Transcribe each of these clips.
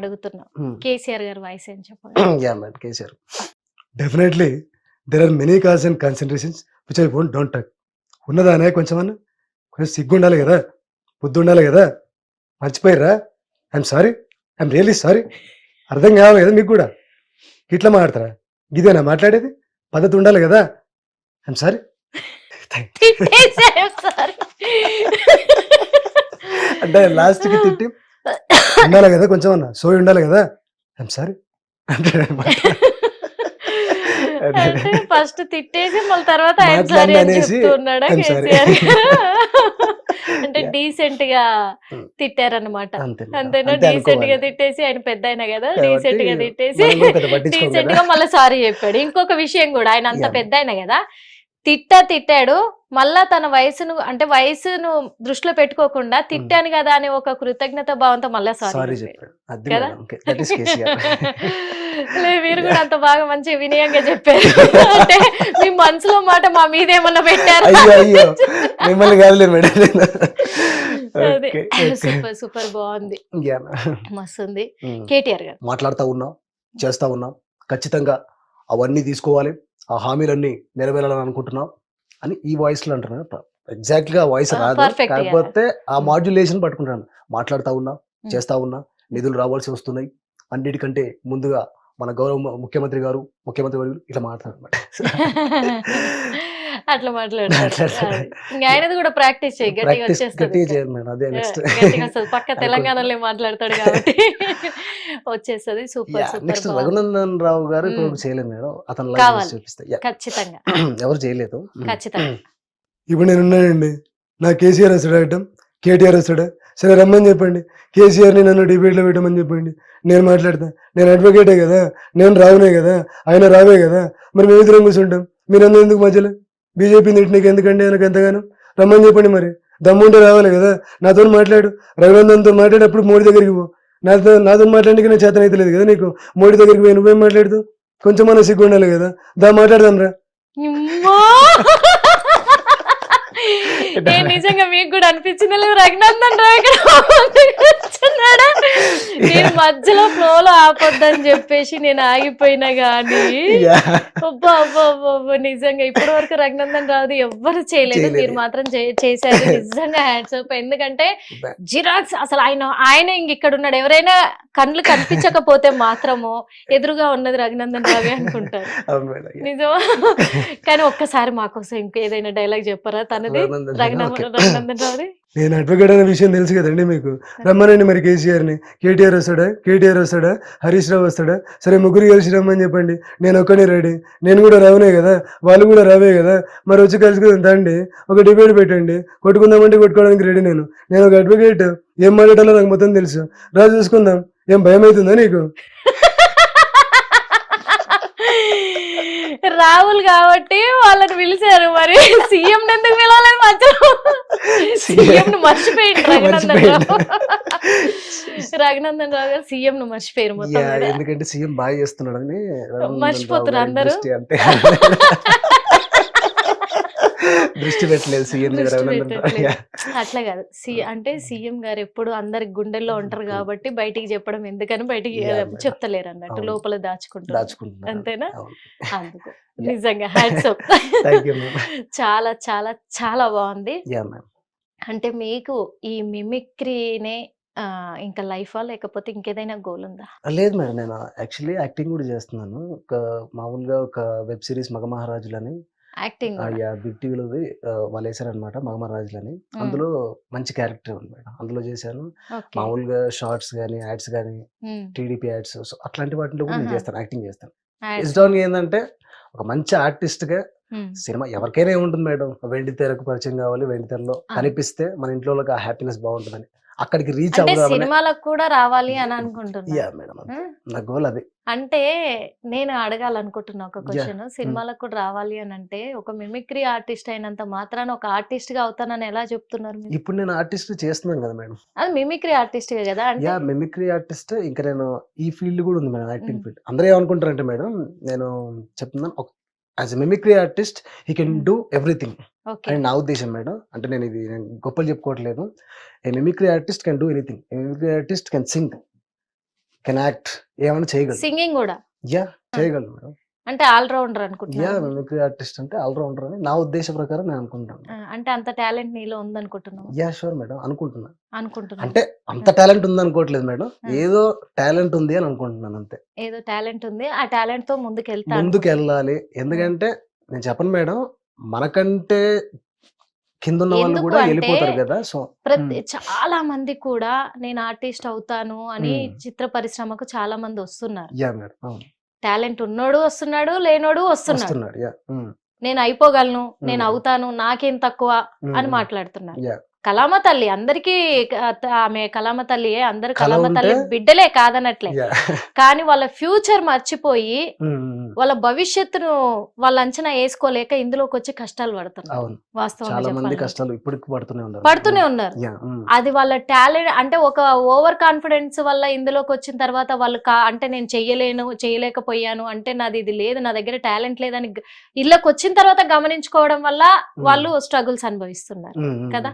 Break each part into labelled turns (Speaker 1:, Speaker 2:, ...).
Speaker 1: అడుగుతున్నా. కేసీఆర్ గారి వాయిస్ ఏం
Speaker 2: madam KCR.
Speaker 3: Definitely there are many cause and concentrations which I won't don't talk ఉన్నదానే కొంచెం అన్న కొంచెం సిగ్గు ఉండాలి కదా? బుద్ధి ఉండాలి కదా? మర్చిపోయారా I'm sorry I'm really sorry అర్థం కావాలి కదా మీకు కూడా? ఇట్లా మాట్లాడతారా? ఇదేనా మాట్లాడేది? పద్ధతి ఉండాలి కదా? ఐఎమ్ సార్ అంటే లాస్ట్కి తిట్టి ఉండాలి కదా కొంచెం అన్న సోయి ఉండాలి కదా ఐఎమ్ సారీ అంటే
Speaker 1: ఫస్ట్ తిట్టేసి మళ్ళీ తర్వాత
Speaker 3: మాట్లాడిన
Speaker 1: సరే అని చెప్తున్నాడా. కేసీఆర్ అంటే.
Speaker 2: డీసెంట్గా.
Speaker 1: తిట్టారనమాట. అంతేనా
Speaker 2: అంతే డీసెంట్గా.
Speaker 1: తిట్టేసి ఆయన పెద్ద ఆయన కదా డీసెంట్గా తిట్టేసి డీసెంట్. గా మళ్ళీ సారీ చెప్పాడు ఇంకొక విషయం కూడా ఆయన అంత. పెద్ద ఆయన కదా తిట్టా తిట్టాడు. మళ్ళా తన వయసును అంటే వయసును దృష్టిలో పెట్టుకోకుండా తిట్టాను కదా అనే ఒక కృతజ్ఞత భావంతో మళ్ళీ
Speaker 2: సారీ
Speaker 1: కదా? మీరు కూడా అంత బాగా మంచి వినయంగా చెప్పారు. అంటే మీ మనసులో మాట మా మీద ఏమన్నా పెట్టారు?
Speaker 2: మిమ్మల్ని కాదులే మేడం.
Speaker 1: సూపర్ సూపర్ బాగుంది.
Speaker 2: Yeah.
Speaker 1: మస్తు ఉంది.
Speaker 2: ఉమ్.
Speaker 1: కేటీఆర్ గారు.
Speaker 2: మాట్లాడుతూ ఉన్నాం చేస్తా ఉన్నాం. ఖచ్చితంగా అవన్నీ తీసుకోవాలి. ఆ హామీలన్నీ నెరవేరాలని అనుకుంటున్నాం. అని ఈ వాయిస్లో అంటున్నాను ఎగ్జాక్ట్గా వాయిస్ రాదు. కాకపోతే ఆ. మాడ్యులేషన్ పట్టుకుంటాను మాట్లాడుతూ ఉన్నా. చేస్తా ఉన్నా నిధులు రావాల్సి వస్తున్నాయి. అన్నిటికంటే ముందుగా మన గౌరవ ముఖ్యమంత్రి గారు ముఖ్యమంత్రి గారు ఇట్లా మాట్లాడమాట
Speaker 1: అట్లా మాట్లాడతారు.
Speaker 2: మాట్లాడతారు.
Speaker 1: అది. ఇంకా ఆయనది కూడా ప్రాక్టీస్ చేయి గట్టిగా వచ్చేస్తుంది పక్క తెలంగాణలో మాట్లాడతాడు కాబట్టి వచ్చేస్తుంది. Super
Speaker 2: next
Speaker 1: super
Speaker 2: Raghunandan Rao గారు ఇప్పుడు. చేయలేదు మేడం. అతను.
Speaker 1: ఖచ్చితంగా.
Speaker 2: ఎవరు చేయలేదు.
Speaker 1: ఖచ్చితంగా.
Speaker 3: ఇప్పుడు నేను ఉన్నానండి. నా కేసీఆర్ వస్తాడు అడ్డం కేటీఆర్ వస్తాడా. సరే రమ్మని చెప్పండి. కేసీఆర్ని నన్ను డిబేట్లో పెట్టమని చెప్పండి. నేను మాట్లాడతా. నేను అడ్వకేటే కదా. నేను రావునే కదా. ఆయన రావే కదా. మరి మేము ఇద్దరం కూర్చుంటాం. మీరందరూ ఎందుకు మధ్యలో? బీజేపీ నీకు ఎందుకండి నాకు ఎంతగానో? రమ్మని చెప్పండి మరి. దమ్ముంటే రావాలి కదా. నాతో మాట్లాడు. రఘునందన్తో మాట్లాడేటప్పుడు మోడీ దగ్గరికి పో. నాతో నాతో మాట్లాడడానికి నేను చేతన అయితే లేదు కదా నీకు? మోడీ దగ్గరికి పోయి నువ్వేం మాట్లాడుతూ? కొంచెం మన సిగ్గు ఉండాలి కదా. దా మాట్లాడదాం రా
Speaker 1: నిజంగా మీకు కూడా అనిపించింది రఘునందన్ రావు ఇక్కడ కూర్చున్నాడా? నేను మధ్యలో ఫ్లోలో ఆపొద్దని చెప్పేసి నేను ఆగిపోయినా గానీ
Speaker 2: Yeah.
Speaker 1: అబ్బా అబ్బా నిజంగా ఇప్పటి వరకు రఘునందన్ రావుది ఎవ్వరు చేయలేదు. మీరు మాత్రం చేశారు నిజంగా హ్యాండ్స్ ఎందుకంటే జిరాక్స్ అసలు ఆయన ఆయన ఇంక ఇక్కడ ఉన్నాడు ఎవరైనా కళ్ళు కనిపించకపోతే మాత్రము ఎదురుగా ఉన్నది రఘునందన్ రావే అనుకుంటారు. నిజమా? కానీ ఒక్కసారి మా కోసం ఇంకేదైనా డైలాగ్ చెప్పరా? తనది?
Speaker 2: రఘునందన్.
Speaker 1: రఘునందన్ రావుది?
Speaker 3: నేను అడ్వకేట్ అనే విషయం తెలుసు కదండి మీకు. రమ్మనండి మరి కేసీఆర్ని. కేటీఆర్ వస్తాడా? కేటీఆర్ వస్తాడా? హరీష్ రావు వస్తాడా? సరే ముగ్గురు కలిసి రమ్మని చెప్పండి. నేను ఒక్కనే రెడీ నేను కూడా రావనే కదా? వాళ్ళు కూడా రావే కదా? మరి వచ్చి కలిసి దండి ఒక డిబేట్ పెట్టండి. కొట్టుకుందామంటే కొట్టుకోవడానికి రెడీ నేను. నేను ఒక అడ్వకేట్ ఏం మాట్లాడాలో నాకు మొత్తం తెలుసు. రా చూసుకుందాం. ఏం భయం అవుతుందా నీకు?
Speaker 1: రాహుల్ కాబట్టి వాళ్ళని పిలిచారు. మరి సీఎం ఎందుకు పిలవాలని మధ్యలో? సీఎం ను మర్చిపోయింది రఘునందన్ రావు. రఘునందన్ రావు గారు సీఎం ను మర్చిపోయారు మొత్తం.
Speaker 2: ఎందుకంటే సీఎం బాగా రావు గారి
Speaker 1: అందరూ.
Speaker 2: దృష్టి పెట్టలేదు సీఎం.
Speaker 1: అట్లా కాదు సి అంటే సీఎం గారు ఎప్పుడు అందరి గుండెల్లో ఉంటారు కాబట్టి బయటికి చెప్పడం ఎందుకని బయటికి. చెప్తలేరు అన్నట్టు. లోపల దాచుకుంటారు అంతేనా? అందుకు. నిజంగా హ్యాట్స్. చాలా చాలా చాలా బాగుంది. అంటే మీకు ఈ మిమిక్రీనే ఇంకా లైఫా లేకపోతే ఇంకేదైనా గోల్ ఉందా
Speaker 2: లేదు మేడం నేను యాక్చువల్లీ యాక్టింగ్ కూడా చేస్తున్నాను ఒక మామూలుగా ఒక వెబ్ సిరీస్ మగ మహారాజులని
Speaker 1: యాక్టింగ్
Speaker 2: బిగ్ టీవీలోది వాళ్ళు వేసారనమాట అందులో మంచి క్యారెక్టర్ ఉంది మేడం అందులో చేశాను. మామూలుగా షార్ట్స్ కానీ యాడ్స్ కానీ టీడీపీ యాడ్స్ అట్లాంటి వాటిలో కూడా నేను. చేస్తాను యాక్టింగ్ చేస్తాను. ఇష్టం ఏంటంటే ఒక మంచి ఆర్టిస్ట్గా సినిమా ఎవరికైనా ఏముంటుంది మేడం? వెండి తెరకు పరిచయం కావాలి వెండి తెరలో. కనిపిస్తే మన ఇంట్లో ఆ హ్యాపీనెస్ బాగుంటుందని. అక్కడికి రీచ్ అవుదామని
Speaker 1: సినిమాలకు కూడా రావాలి అని అనుకుంటున్నా.
Speaker 2: నా గోల్ అది.
Speaker 1: అంటే నేను అడగాలనుకుంటున్నా ఒక. క్వశ్చన్ సినిమాలకు కూడా రావాలి అని అంటే ఒక మిమిక్రీ ఆర్టిస్ట్ అయినంత మాత్రాన ఒక ఆర్టిస్ట్గా అవుతానని ఎలా చెప్తున్నారు
Speaker 2: ఇప్పుడు నేను ఆర్టిస్ట్ చేస్తున్నాను కదా మేడం
Speaker 1: అది మిమిక్రీ ఆర్టిస్ట్ కదా అంటే?
Speaker 2: యా మిమిక్రీ ఆర్టిస్ట్ ఇంకా నేను ఈ ఫీల్డ్ కూడా ఉంది మేడం యాక్టింగ్. ఫీల్డ్ అందరూ ఏమనుకుంటారంటే మేడం నేను చెప్తున్నాను as a mimicry artist he can. Do everything అని నా ఉద్దేశం మేడం. అంటే నేను ఇది నేను గొప్పలు చెప్పుకోవట్లేదు. A mimicry artist can do anything a mimicry artist can sing can act ఏమైనా చేయగలరు
Speaker 1: సింగింగ్ కూడా?
Speaker 2: యా చేయగలరు మేడం.
Speaker 1: అంటే ఆల్రౌండర్
Speaker 2: యా
Speaker 1: అనుకుంటున్నాను
Speaker 2: మిమిక్రీ ఆర్టిస్ట్ అంటే ఆల్రౌండర్ అని నా ఉద్దేశ ప్రకారం నేను అనుకుంటాను
Speaker 1: అంటే అంత టాలెంట్ నీలో ఉందనుకుంటున్నావు?
Speaker 2: Yeah sure madam. అనుకుంటున్నా.
Speaker 1: అనుకుంటున్నాను.
Speaker 2: అంటే అంత టాలెంట్ ఉంది అనుకోవట్లేదు మేడం. ఏదో టాలెంట్ ఉంది అని అనుకుంటున్నాను అంతే.
Speaker 1: ఏదో టాలెంట్ ఉంది. ఆ టాలెంట్తో ముందుకు వెళ్తాను
Speaker 2: ముందుకు వెళ్ళాలి ఎందుకంటే నేను చెప్పను మేడం మనకంటే కింద ఉన్న వాళ్ళు
Speaker 1: ఎందుకు
Speaker 2: కూడా
Speaker 1: అంటే
Speaker 2: వెళ్ళిపోతారు కదా సో
Speaker 1: ప్రతి చాలా మంది కూడా నేను ఆర్టిస్ట్ అవుతాను అని. చిత్ర పరిశ్రమకు చాలా మంది వస్తున్నారు.
Speaker 2: యా మేడం అవును.
Speaker 1: టాలెంట్ ఉన్నోడు వస్తున్నాడు లేనోడు వస్తున్నాడు. నేను అయిపోగలను నేను. అవుతాను నాకేం తక్కువ అని మాట్లాడుతున్నారు.
Speaker 2: యా.
Speaker 1: కలామ తల్లి అందరికి ఆమె కలామ తల్లియే అందరు కలామ తల్లి బిడ్డలే కాదనట్లే. కానీ వాళ్ళ ఫ్యూచర్ మర్చిపోయి వాళ్ళ భవిష్యత్తును వాళ్ళ అంచనా వేసుకోలేక ఇందులోకి వచ్చి కష్టాలు పడుతున్నారు.
Speaker 2: కష్టాలు ఇప్పటికి పడుతూనే ఉన్నారు.
Speaker 1: పడుతూనే ఉన్నారు.
Speaker 2: యా
Speaker 1: అది వాళ్ళ టాలెంట్ అంటే ఒక ఓవర్ కాన్ఫిడెన్స్ వల్ల ఇందులోకి వచ్చిన తర్వాత వాళ్ళు అంటే నేను చెయ్యలేను చేయలేకపోయాను అంటే నాది ఇది లేదు నా దగ్గర టాలెంట్ లేదని ఇళ్ళకి వచ్చిన తర్వాత గమనించుకోవడం వల్ల వాళ్ళు స్ట్రగుల్స్ అనుభవిస్తున్నారు కదా?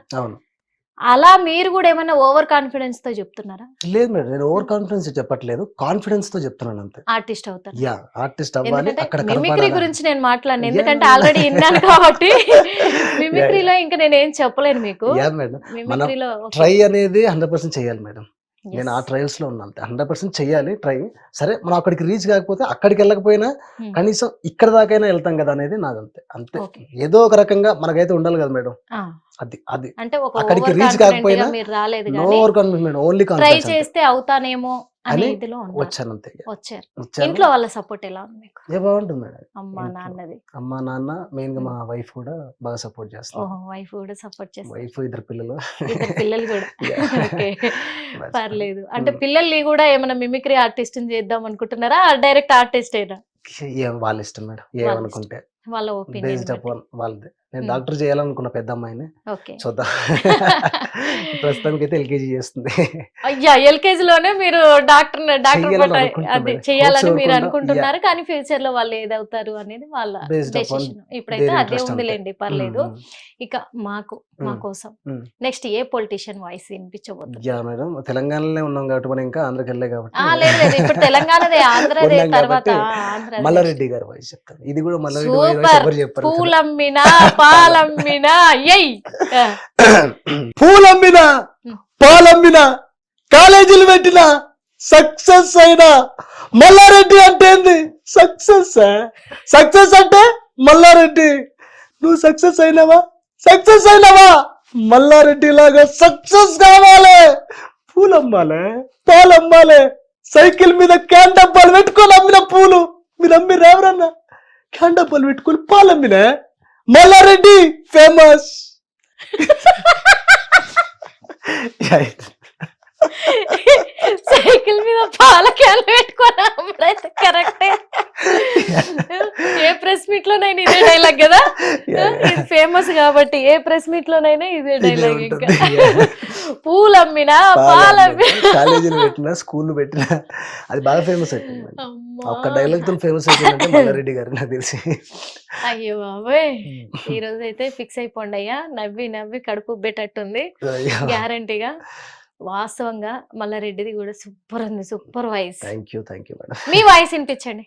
Speaker 1: అలా మీరు కూడా ఏమైనా ఓవర్ కాన్ఫిడెన్స్తో చెప్తున్నారా?
Speaker 2: లేదు మేడం నేను ఓవర్ కాన్ఫిడెన్స్ చెప్పట్లేదు కాన్ఫిడెన్స్తో చెప్తున్నాను అంతే.
Speaker 1: ఆర్టిస్ట్ అవుతారు?
Speaker 2: యా ఆర్టిస్ట్ అవ్వాలి
Speaker 1: ఎందుకంటే
Speaker 2: అక్కడ
Speaker 1: మిమిక్రీ. గురించి నేను మాట్లాడను. ఎందుకంటే ఆల్రెడీ విన్నాను కాబట్టి. మిమిక్రీలో ఇంకా నేను ఏం చెప్పలేను మీకు.
Speaker 2: Yeah madam.
Speaker 1: మిమిక్రీలో
Speaker 2: ట్రై అనేది హండ్రెడ్ పర్సెంట్ చేయాలి మేడం. నేను ఆ ట్రయల్స్లో ఉన్నాను. హండ్రెడ్ పర్సెంట్ చెయ్యాలి ట్రై. సరే మనం అక్కడికి రీచ్ కాకపోతే అక్కడికి వెళ్ళకపోయినా
Speaker 1: Hmm.
Speaker 2: కనీసం ఇక్కడ దాకైనా వెళ్తాం కదా అనేది నాది అంతే. అంతే. ఏదో ఒక రకంగా మనకైతే ఉండాలి కదా మేడం. అది అది. అక్కడికి
Speaker 1: కాన్ఫిడెంట్గా
Speaker 2: కాకపోయినా no overconfidence madam only
Speaker 1: try చేస్తే అవుతానేమో అనే
Speaker 2: అని
Speaker 1: ఇదిలో ఉన్నారు.
Speaker 2: వచ్చాను అంతే
Speaker 1: వచ్చారు. ఇంట్లో వాళ్ళ సపోర్ట్ ఎలా ఉంది మీకు?
Speaker 2: ఏ బాగుంటుంది మేడం.
Speaker 1: అమ్మా. నాన్నది.
Speaker 2: అమ్మ నాన్న మెయిన్గా మా వైఫ్ కూడా బాగా సపోర్ట్ చేస్తారు
Speaker 1: వైఫ్ కూడా సపోర్ట్ చేస్తారు.
Speaker 2: వైఫ్ ఇద్దరు పిల్లలు.
Speaker 1: ఇద్దరు పిల్లలు కూడా. పర్లేదు. అంటే
Speaker 2: Hmm.
Speaker 1: పిల్లల్ని కూడా ఏమైనా మిమిక్రీ ఆర్టిస్ట్ చేద్దాం అనుకుంటున్నారా? డైరెక్ట్ ఆర్టిస్ట్ అయినా
Speaker 2: వాళ్ళ ఇష్టం మేడం. ఏమనుకుంటే.
Speaker 1: వాళ్ళ ఒపీనియన్
Speaker 2: వాళ్ళది. నేను. డాక్టర్ చేయాలనుకున్న పెద్ద అమ్మాయిని
Speaker 1: ఓకే
Speaker 2: చూద్దాం ప్రస్తుతానికి అయితే ఎల్కేజీ చేస్తుంది
Speaker 1: అయ్యా ఎల్కేజీ లోనే మీరు డాక్టర్ డాక్టర్ అది. చేయాలని మీరు
Speaker 2: అనుకుంటా.
Speaker 1: అనుకుంటున్నారు కానీ ఫ్యూచర్లో వాళ్ళు ఏదవుతారు అనేది వాళ్ళ డెసిషన్ ఇప్పుడైతే అదే. ఉందిలేండి పర్లేదు ఇక మాకు మా. కోసం. నెక్స్ట్ ఏ పొలిటీషియన్ వాయిస్ వినిపించబోతుంది
Speaker 2: యా మేడం తెలంగాణలోనే ఉన్నాం కాబట్టి మనం ఇంకా ఆంధ్రకి వెళ్ళే కాబట్టి
Speaker 1: లేదు లేదు ఇప్పుడు తెలంగాణదే ఆంధ్రదే తర్వాత.
Speaker 2: మల్లారెడ్డి గారి వాయిస్ చెప్తాను ఇది కూడా మల్లారెడ్డి చెప్పారు
Speaker 1: పూలమ్మినా పాలమ్మినా?
Speaker 3: పూలమ్మిన పాలమ్మిన కాలేజీలు పెట్టిన సక్సెస్ అయినా. మల్లారెడ్డి అంటే ఏంది? సక్సెస్ సక్సెస్ అంటే మల్లారెడ్డి. నువ్వు సక్సెస్ అయినావా? సక్సెస్ అయినావా? మల్లారెడ్డి లాగా సక్సెస్ కావాలి. పూలమ్మాలే పాలమ్మాలే సైకిల్ మీద క్యాన్ డబ్బాలు పెట్టుకొని అమ్మిన పూలు. మీరు అమ్మి రావరన్నా క్యాన్ డబ్బాలు పెట్టుకొని పాలు మల్లారెడ్డి ఫేమస్.
Speaker 1: సైకిల్ మీద పాల క్యాన్ పెట్టుకొని కరెక్టే. ఏ ప్రెస్ మీట్ లోనైనా ఇదే డైలాగ్ కదా? ఫేమస్ కాబట్టి ఏ ప్రెస్ మీట్ లోనైనా ఇదే డైలాగ్ ఇంకా. పూలమ్మినా పాలమ్మినా?
Speaker 2: కాలేజీలు పెట్టిన స్కూల్ పెట్టిన. అది బాగా ఫేమస్ అయిపోయింది
Speaker 1: అమ్మా.
Speaker 2: ఒక్క డైలాగ్తో ఫేమస్ అయిపోయిందంటే మల్లారెడ్డి గారు నాకు తెలిసి.
Speaker 1: అయ్యో బాబోయ్. ఈ రోజు అయితే ఫిక్స్ అయిపోండి అయ్యా. నవ్వి నవ్వి కడుపు ఉబ్బేటట్టుంది. గ్యారంటీగా వాస్తవంగా మల్లారెడ్డిది కూడా సూపర్ ఉంది. Super voice.
Speaker 2: Thank you thank you madam
Speaker 1: me voice వినిపించండి.